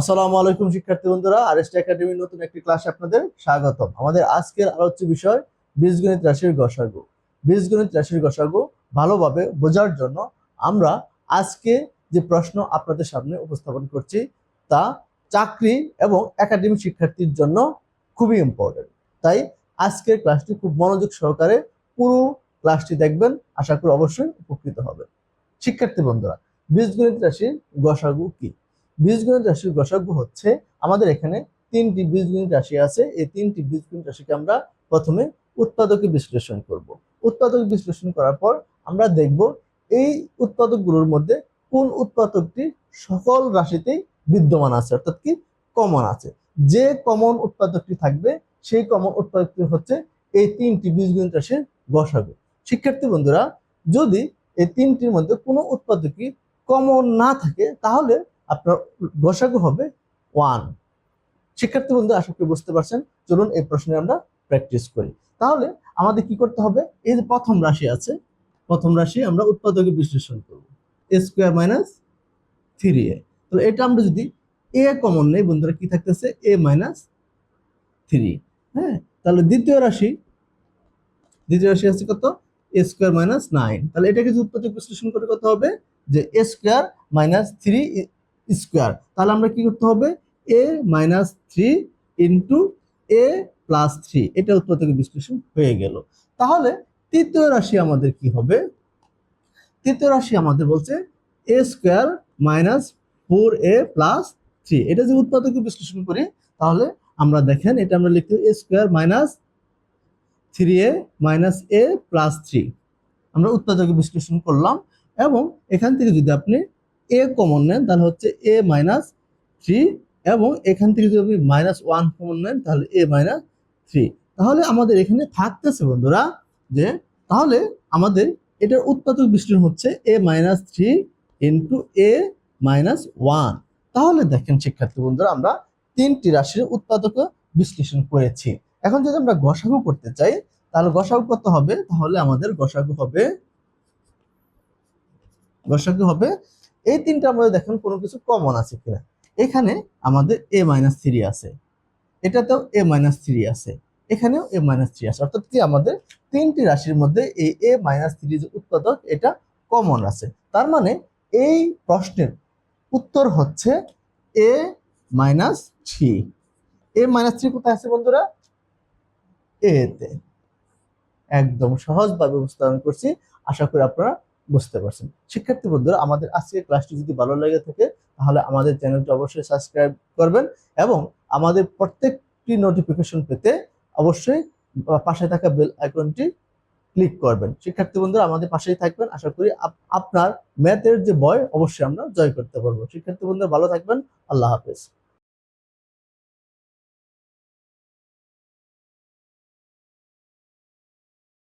আসসালামু আলাইকুম, শিক্ষার্থী বন্ধুরা। আরএসটি একাডেমির নতুন একটি ক্লাসে আপনাদের স্বাগতম। আমাদের আজকের আলোচ্য বিষয়, বীজগণিত রাশির গসাগু। বীজগণিত রাশির গসাগু ভালোভাবে বোঝার জন্য আমরা আজকে যে প্রশ্ন আপনাদের সামনে উপস্থাপন করছি, তা চাকরি এবং একাডেমিক শিক্ষার্থীর জন্য খুবই ইম্পর্টেন্ট তাই আজকের ক্লাসটি খুব মনোযোগ সহকারে পুরো ক্লাসটি দেখবেন, আশা করি অবশ্যই উপকৃত হবে শিক্ষার্থী বন্ধুরা, বীজগণিত রাশির গসাগু কি? বীজগণিত রাশির গসাগু হচ্ছে আমাদের এখানে তিনটি বীজগণিত রাশি আছে। এই তিনটি বীজগণিত রাশিকে আমরা প্রথমে উৎপাদকে বিশ্লেষণ করব। উৎপাদক বিশ্লেষণ করার পর আমরা দেখব এই উৎপাদকগুলোর মধ্যে কোন উৎপাদকটি সকল রাশিতেই বিদ্যমান আছে, অর্থাৎ কি কমন আছে। যে কমন উৎপাদকটি থাকবে, সেই কমন উৎপাদকটি হচ্ছে এই তিনটি বীজগণিত রাশির গসাগু শিক্ষার্থী বন্ধুরা, যদি এই তিনটির মধ্যে কোনো উৎপাদকই কমন না থাকে, তাহলে আপনার গসাগু হবে ওয়ান শিক্ষার্থী বন্ধু, আশা করি বুঝতে পারছেন। চলুন এই প্রশ্নে আমরা প্র্যাকটিস করি। তাহলে আমাদের কি করতে হবে? এই যে প্রথম রাশি আছে, প্রথম রাশি আমরা উৎপাদকে বিশ্লেষণ করব। A square minus three A তাহলে এটা আমরা যদি এ কমন নেই, বন্ধুরা, কি থাকতেছে? এ মাইনাস থ্রি হ্যাঁ? তাহলে দ্বিতীয় রাশি দ্বিতীয় রাশি আছে কত? এ স্কোয়ার মাইনাস নাইন তাহলে এটাকে যদি উৎপাদক বিশ্লেষণ করে কত হবে? যে A square minus three square. তাহলে আমরা কি করতে হবে? A minus three into A plus three. এটা উৎপাদক বিশ্লেষণ হয়ে গেল। তাহলে তৃতীয় রাশি আমাদের কি হবে? তৃতীয় রাশি আমাদের বলছে A square minus four A plus three. এটা যদি উৎপাদক বিশ্লেষণ করি, তাহলে আমরা দেখেন, এটা আমরা লিখতে A square minus three A minus A plus three. আমরা উৎপাদক বিশ্লেষণ করলাম এবং এখান থেকে যদি আপনি এ কমন নেন তাহলে হচ্ছে এ মাইনাস থ্রি এবং এখান থেকে যদি আপনি মাইনাস ওয়ান কমন নেন তাহলে এ মাইনাস থ্রি তাহলে আমাদের এখানে থাকতেছে বন্ধুরা যে, তাহলে আমাদের এটার উৎপাদক বিশ্লেষণ হচ্ছে A minus three into A minus one তাহলে দেখেন শিক্ষার্থী বন্ধুরা, আমরা তিনটি রাশির উৎপাদক বিশ্লেষণ করেছি। এখন যদি আমরা গসাগু করতে চাই, তাহলে গসাগু কত হবে? তাহলে আমাদের গসাগু হবে গসাগু হবে এই তিনটা আমাদের দেখেন কোনো কিছু কমন আছে কিনা। এখানে আমাদের এ মাইনাস থ্রি আছে, এটাতেও এ মাইনাস থ্রি আছে, এখানেও এ মাইনাস থ্রি আছে। অর্থাৎ কি আমাদের তিনটি রাশির মধ্যে এই এ মাইনাস থ্রি যে উৎপাদক, এটা কমন আছে। তার মানে এই প্রশ্নের উত্তর হচ্ছে A minus three A minus three কোথায় আছে বন্ধুরা? এতে একদম সহজভাবে উপস্থাপন করছি। আশা করি আপনারা বুঝতে পারছেন। শিক্ষার্থী বন্ধুরা, আমাদের আজকের ক্লাসটি যদি ভালো লেগে থাকে, তাহলে আমাদের চ্যানেলটি অবশ্যই সাবস্ক্রাইব করবেন এবং আমাদের প্রত্যেকটি নোটিফিকেশন পেতে অবশ্যই পাশে থাকা বেল আইকনটি ক্লিক করবেন। শিক্ষার্থী বন্ধুরা, আমাদের পাশেই থাকবেন। আশা করি আপ- আপনার ম্যাথের যে বয় অবশ্যই আমরা জয় করতে পারব। শিক্ষার্থী বন্ধুরা, ভালো থাকবেন। আল্লাহ হাফেজ।